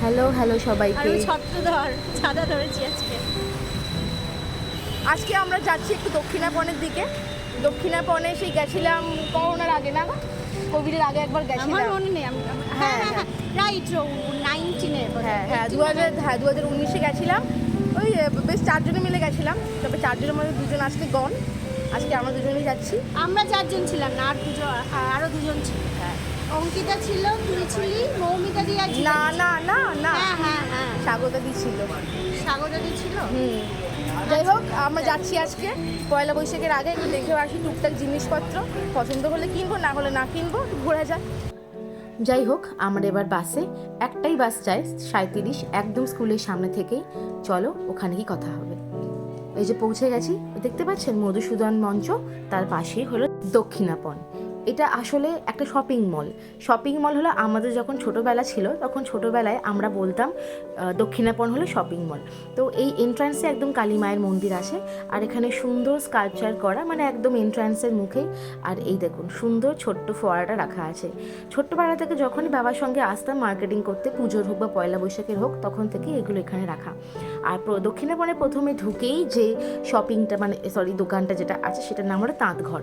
Hello hello সবাইকে। ছত্রধর ছাদা ধরেছি আজকে। আজকে আমরা যাচ্ছি একটু দক্ষিণাপনের দিকে। দক্ষিণাপনে সেই গেছিলাম করোনার আগে না কোভিডের আগে একবার আমার গেছিলাম মনে নেই আমি হ্যাঁ, হ্যাঁ হ্যাঁ। হ্যাঁ। রাইট নাইনটিনে হ্যাঁ হ্যাঁ দু হাজার হ্যাঁ দু হাজার উনিশে গেছিলাম। ওই বেশ চারজনে মিলে গেছিলাম। তবে চারজনের মধ্যে দুজন আজকে গন আজকে আমরা দুজনেই যাচ্ছি। আমরা চারজন ছিলাম না আর দুজন আর- আরও দুজন ছিল। হ্যাঁ অঙ্কিতা ছিল তুই ছিলি মৌমিতা দিয়া ছিল। না না না না। হ্যাঁ হ্যাঁ হ্যাঁ। স্বাগতা দিচ্ছিল স্বাগতা দি ছিল? হুম। যাই হোক আমরা যাচ্ছি আজকে। পয়লা বৈশাখের আগে একটু দেখেও আসি টুকটাক জিনিসপত্র। পছন্দ হলে কিনবো না হলে না কিনবো ঘোরা যাক যাই হোক আমরা এবার বাসে। একটাই বাস চাই সাঁত্রিশ একদম স্কুলের সামনে থেকেই। চলো ওখানে কি কথা হবে। এই যে পৌঁছে গেছি দেখতে পাচ্ছেন মধুসূদন মঞ্চ? তার পাশেই হলো দক্ষিণাপন। এটা আসলে একটা শপিং মল শপিং মল হলো আমাদের যখন ছোটোবেলা ছিল, তখন ছোটোবেলায় আমরা বলতাম দক্ষিণাপন হলো শপিং মল তো এই এন্ট্রান্সে একদম কালী মায়ের মন্দির আছে, আর এখানে সুন্দর স্কাল্পচার করা মানে একদম এন্ট্রান্সের মুখেই আর এই দেখুন, সুন্দর ছোট্ট ফোয়ারাটা রাখা আছে। ছোট্টবেলা থেকে যখনই বাবার সঙ্গে আসতাম মার্কেটিং করতে, পুজোর হোক বা পয়লা বৈশাখের হোক, তখন থেকে এগুলো এখানে রাখা। আর দক্ষিণাপনে প্রথমে ঢুকেই যে শপিংটা মানে সরি দোকানটা যেটা আছে, সেটার নাম হলো তাঁতঘর।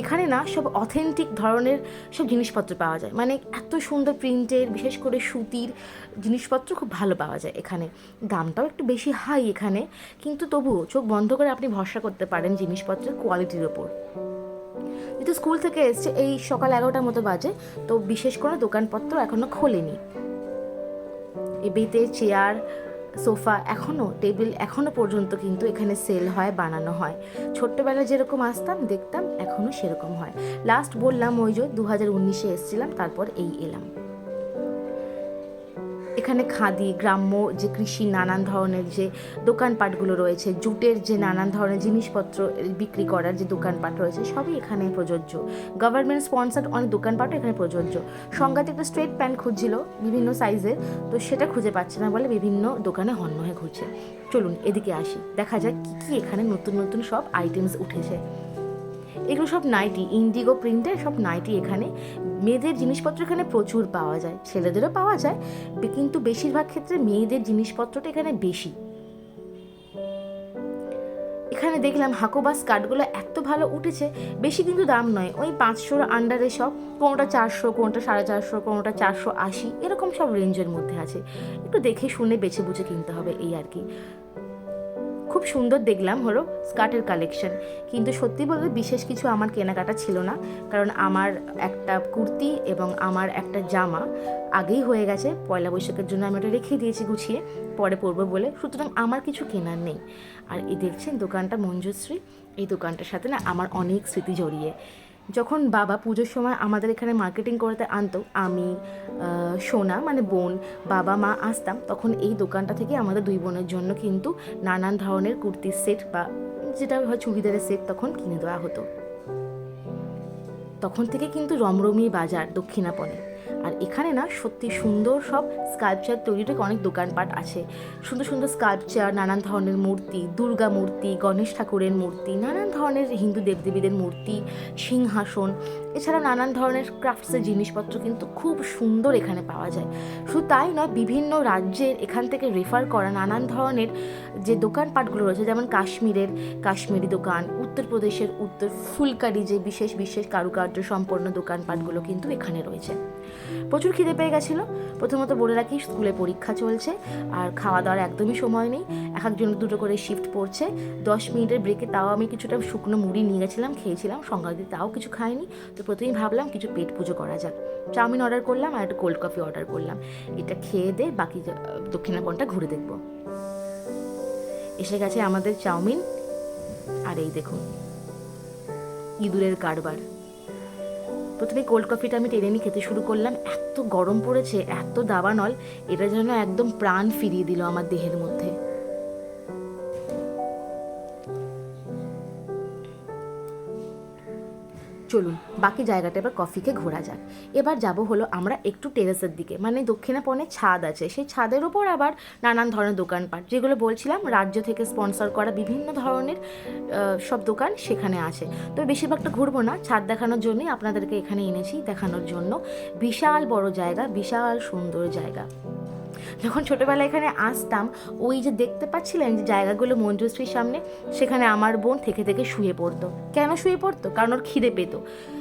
এখানে না সব অথেন্টিক ধরনের সব জিনিসপত্র পাওয়া যায়। মানে এত সুন্দর প্রিন্টের বিশেষ করে সুতির জিনিসপত্র খুব ভালো পাওয়া যায় এখানে। দামটাও একটু বেশি হাই এখানে, কিন্তু তবুও চোখ বন্ধ করে আপনি ভরসা করতে পারেন জিনিসপত্রের কোয়ালিটির ওপর। যেহেতু স্কুল থেকে এসছে, এই সকাল এগারোটার মতো বাজে, তো বিশেষ করে দোকানপত্র এখনও খোলেনি। এই বেতে চেয়ার সোফা এখনও টেবিল এখনও পর্যন্ত কিন্তু এখানে সেল হয়, বানানো হয়। ছোট্টবেলায় যেরকম আসতাম, দেখতাম এখনও সেরকম হয়। লাস্ট বললাম ওই যে দু হাজার উনিশে এসেছিলাম, তারপর এই এলাম। এখানে খাদি, গ্রাম্য যে কৃষি, নানান ধরনের যে দোকানপাটগুলো রয়েছে, জুটের যে নানান ধরনের জিনিসপত্র বিক্রি করার যে দোকানপাট রয়েছে, সবই এখানে প্রযোজ্য। গভর্নমেন্ট স্পন্সার্ড অনেক দোকানপাটও এখানে প্রযোজ্য। সংঘাতে একটা স্ট্রেট প্যান্ট খুঁজছিল বিভিন্ন সাইজের তো সেটা খুঁজে পাচ্ছে না বলে বিভিন্ন দোকানে হন্য হয়ে ঘুরছে। চলুন এদিকে আসি, দেখা যাক কী কী এখানে নতুন নতুন সব আইটেমস উঠেছে। এগুলো সব নাইটি ইন্ডিগো প্রিন্টের সব নাইটি এখানে। মেয়েদের জিনিসপত্র এখানে প্রচুর পাওয়া যায়, ছেলেদেরও পাওয়া যায়, কিন্তু বেশিরভাগ ক্ষেত্রে মেয়েদের জিনিসপত্রটা এখানে বেশি। এখানে দেখলাম হাকোবা স্কার্টগুলো এত ভালো উঠেছে, বেশি কিন্তু দাম নয়, ওই পাঁচশোর আন্ডারে সব, কোনোটা চারশো, কোনোটা সাড়ে চারশো, কোনোটা চারশো আশি, এরকম সব রেঞ্জের মধ্যে আছে। একটু দেখে শুনে বেছে বুঝে কিনতে হবে এই আর কি। খুব সুন্দর দেখলাম হলো স্কার্টের কালেকশন কিন্তু সত্যি বলতে বিশেষ কিছু আমার কেনাকাটা ছিল না। কারণ আমার একটা কুর্তি এবং আমার একটা জামা আগেই হয়ে গেছে। পয়লা বৈশাখের জন্য আমি ওটা রেখে দিয়েছি গুছিয়ে, পরে পরবো বলে। সুতরাং আমার কিছু কেনার নেই। আর এই দেখছেন দোকানটা মঞ্জুশ্রী। এই দোকানটার সাথে না আমার অনেক স্মৃতি জড়িয়ে। যখন বাবা পুজোর সময় আমাদের এখানে মার্কেটিং করতে আনতো, আমি সোনা মানে বোন, বাবা, মা আসতাম, তখন এই দোকানটা থেকে আমাদের দুই বোনের জন্য কিন্তু নানান ধরনের কুর্তির সেট বা যেটা হয় চুড়িদারের সেট তখন কিনে দেওয়া হতো। তখন থেকে কিন্তু রমরমি বাজার দক্ষিণাপনে। এখানে না সত্যি সুন্দর সব স্কাল্পচার তৈরি তৈরির অনেক দোকানপাট আছে। সুন্দর সুন্দর স্কাল্পচার নানান ধরনের মূর্তি, দুর্গা মূর্তি, গণেশ ঠাকুরের মূর্তি, নানান ধরনের হিন্দু দেবদেবীদের মূর্তি, সিংহাসন, এছাড়া নানান ধরনের ক্রাফটসের জিনিসপত্র কিন্তু খুব সুন্দর এখানে পাওয়া যায়। শুধু তাই নয়, বিভিন্ন রাজ্যের এখান থেকে রেফার করা নানান ধরনের যে দোকানপাটগুলো রয়েছে, যেমন কাশ্মীরের, কাশ্মীরি দোকান, উত্তরপ্রদেশের উত্তর, ফুলকারি যে বিশেষ বিশেষ কারুকার্য সম্পন্ন দোকানপাটগুলো কিন্তু এখানে রয়েছে। প্রচুর খিদে পেয়ে গেছিল। প্রথমত বলে রাখি, স্কুলে পরীক্ষা চলছে আর খাওয়া দাওয়ার একদমই সময় নেই। এক একজন দুটো করে শিফট পড়ছে। দশ মিনিটের ব্রেকে তাও আমি কিছুটা শুকনো মুড়ি নিয়ে গেছিলাম, খেয়েছিলাম। সংক্রান্তি তাও কিছু খাইনি। তো প্রথমেই ভাবলাম কিছু পেট পুজো করা যাক। চাউমিন অর্ডার করলাম আর একটা কোল্ড কফি অর্ডার করলাম। এটা খেয়ে দে, বাকি দক্ষিণাপনটা ঘুরে দেখব। এসে গেছে আমাদের চাউমিন। আর এই দেখুন, ইঁদুরের কারবার। প্রথমে কোল্ড কফিটা আমি টেনে নিয়ে খেতে শুরু করলাম। এত গরম পড়েছে, এত দাবানল, এটা যেন একদম প্রাণ ফিরিয়ে দিল আমার দেহের মধ্যে। চলুন, বাকি জায়গাটা এবার কফিকে ঘোরা যাক। এবার যাব হলো আমরা একটু টেরেসের দিকে মানে দক্ষিণাপনে ছাদ আছে। সেই ছাদের ওপর আবার নানান ধরনের দোকানপাট, যেগুলো বলছিলাম রাজ্য থেকে স্পন্সর করা বিভিন্ন ধরনের সব দোকান সেখানে আছে। তো বেশিরভাগটা ঘুরবো না, ছাদ দেখানোর জন্যই আপনাদেরকে এখানে এনেছি, দেখানোর জন্য। বিশাল বড় জায়গা, বিশাল সুন্দর জায়গা। যখন ছোটোবেলায় এখানে আসতাম, ওই যে দেখতে পাচ্ছিলেন যে জায়গাগুলো মঞ্জুশ্রীর সামনে, সেখানে আমার বোন থেকে থেকে শুয়ে পড়তো। কেন শুয়ে পড়তো? কারণ ওর খিদে পেত।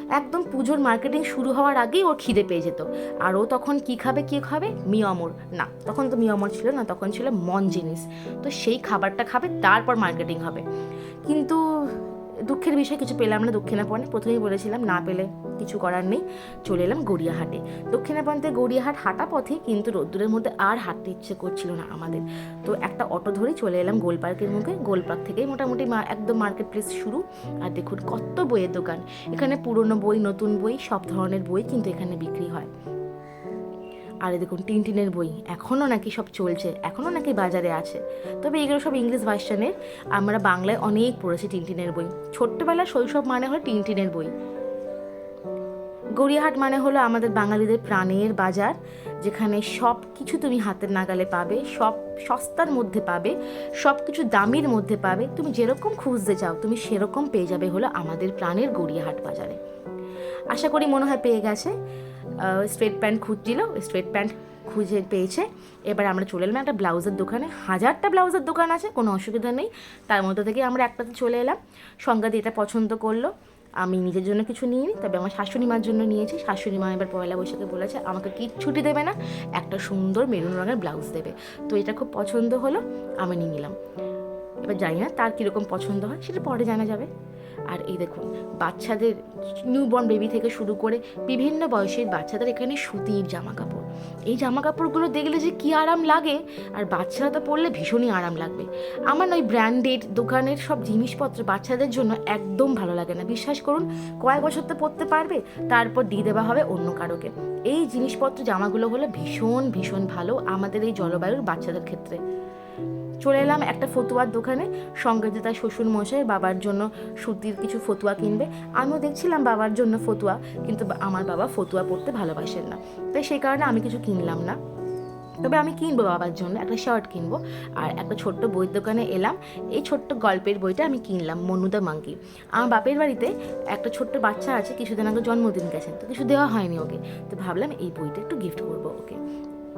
একদম পুজোর মার্কেটিং শুরু হওয়ার আগেই ওর খিদে পেয়ে যেত। আর ও তখন কি খাবে কি খাবে? মিয়মর না, তখন তো মিয়মর ছিল না, তখন ছিল মন জিনিস তো সেই খাবারটা খাবে, তারপর মার্কেটিং হবে। কিন্তু দুঃখের বিষয় কিছু পেলাম না দক্ষিণাপনে প্রথমেই বলেছিলাম, না পেলে কিছু করার নেই, চলে এলাম গড়িয়াহাটে। দক্ষিণাপন্থে গড়িয়াহাট হাঁটা পথে কিন্তু রোদ্দুরের মধ্যে আর হাঁটতে ইচ্ছে করছিল না আমাদের। তো একটা অটো ধরে চলে এলাম গোল পার্কের মুখে। গোল পার্ক থেকেই মোটামুটি একদম মার্কেট প্লেস শুরু। আর দেখুন কত বইয়ের দোকান। এখানে পুরনো বই, নতুন বই, সব ধরনের বই কিন্তু এখানে বিক্রি হয়। আর দেখুন, টিনটিনের বই। এখনও নাকি সব চলছে, এখনও নাকি বাজারে আছে। তবে এগুলো সব ইংলিশ ভার্সনের। আমরা বাংলায় অনেক পড়েছি টিনটিনের বই। ছোট্টবেলা শৈশব মানে হলো টিনটিনের বই। গড়িয়াহাট মানে হলো আমাদের বাঙালিদের প্রাণের বাজার, যেখানে সব কিছু তুমি হাতের নাগালে পাবে, সব সস্তার মধ্যে পাবে, সব কিছু দামির মধ্যে পাবে। তুমি যেরকম খুঁজতে চাও, তুমি সেরকম পেয়ে যাবে হলো আমাদের প্রাণের গড়িয়াহাট বাজারে। আশা করি মনে হয় পেয়ে গেছে। স্ট্রেট প্যান্ট খুঁজছিল স্ট্রেট প্যান্ট খুঁজে পেয়েছে। এবার আমরা চলে এলাম একটা ব্লাউজের দোকানে। হাজারটা ব্লাউজের দোকান আছে, কোনো অসুবিধা নেই। তার মধ্যে থেকে আমরা একটাতে চলে এলাম। সংজ্ঞা দিয়ে এটা পছন্দ করল। আমি নিজের জন্য কিছু নিইনি, তবে আমার শাশুড়ি মার জন্য নিয়েছি। শাশুড়ি মা এবার পয়লা বৈশাখে বলেছে, আমাকে কিচ্ছুটি দেবে না, একটা সুন্দর মেরুন রঙের ব্লাউজ দেবে। তো এটা খুব পছন্দ হলো, আমি নিয়ে নিলাম। এবার জানি না তার কীরকম পছন্দ হয়, সেটা পরে জানা যাবে। আর এই দেখুন, বাচ্চাদের নিউবর্ন বেবি থেকে শুরু করে বিভিন্ন বয়সের বাচ্চাদের এখানে সুতির জামা কাপড় এই জামা কাপড়গুলো দেখলে যে কী আরাম লাগে, আর বাচ্চারা তো পরলে ভীষণই আরাম লাগবে। আমার ওই ব্র্যান্ডেড দোকানের সব জিনিসপত্র বাচ্চাদের জন্য একদম ভালো লাগে না। বিশ্বাস করুন, কয়েক বছর তো পরতে পারবে, তারপর দিয়ে দেওয়া হবে অন্য কারোকে। এই জিনিসপত্র জামাগুলো হলো ভীষণ ভীষণ ভালো আমাদের এই জলবায়ুর বাচ্চাদের ক্ষেত্রে। চলে এলাম একটা ফতুয়ার দোকানে। সঙ্গে যে তার শ্বশুর মশাই বাবার জন্য সুতির কিছু ফতুয়া কিনবে। আমিও দেখছিলাম বাবার জন্য ফতুয়া, কিন্তু আমার বাবা ফতুয়া পড়তে ভালোবাসেন না। তাই সেই কারণে আমি কিছু কিনলাম না। তবে আমি কিনবো বাবার জন্য, একটা শার্ট কিনবো। আর একটা ছোট্ট বইয়ের দোকানে এলাম। এই ছোট্ট গল্পের বইটা আমি কিনলাম, মনুদা মাঙ্কি। আমার বাপের বাড়িতে একটা ছোট্ট বাচ্চা আছে, কিছুদিন আগে জন্মদিন গেছেন তো কিছু দেওয়া হয়নি ওকে। তো ভাবলাম এই বইটা একটু গিফট করব ওকে।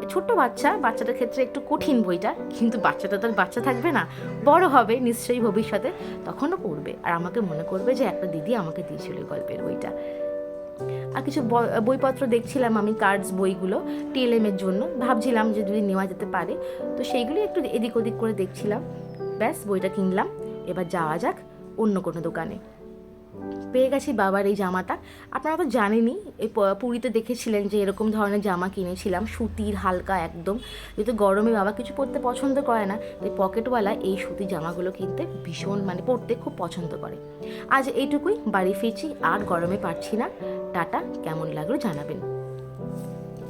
ছোট্ট বাচ্চা বাচ্চাটার ক্ষেত্রে একটু কঠিন বইটা, কিন্তু বাচ্চাটা তার বাচ্চা থাকবে না। বড় হবে, নিশ্চয়ই ভবিষ্যতে, তখনও পড়বে। আর আমাকে মনে করবে যে একটা দিদি আমাকে দিয়েছিল গল্পের বইটা। আর কিছু বইপত্র দেখছিলাম আমি, কার্ডস বইগুলো টিএলএমের জন্য। ভাবছিলাম যে যদি নেওয়া যেতে পারে, তো সেইগুলি একটু এদিক ওদিক করে দেখছিলাম। ব্যাস, বইটা কিনলাম। এবার যাওয়া যাক অন্য কোনো দোকানে। পেয়ে গেছি বাবার এই জামাটা। আপনারা তো জানেনই, এই পুরীতে দেখেছিলেন যে এরকম ধরনের জামা কিনেছিলাম, সুতির হালকা একদম। যেহেতু গরমে বাবা কিছু পরতে পছন্দ করে না, তাই পকেটওয়ালা এই সুতির জামাগুলো কিনতে ভীষণ মানে পরতে খুব পছন্দ করে। আজ এইটুকুই, বাড়ি ফিরছি, আর গরমে পারছি না। টাটা, কেমন লাগল জানাবেন।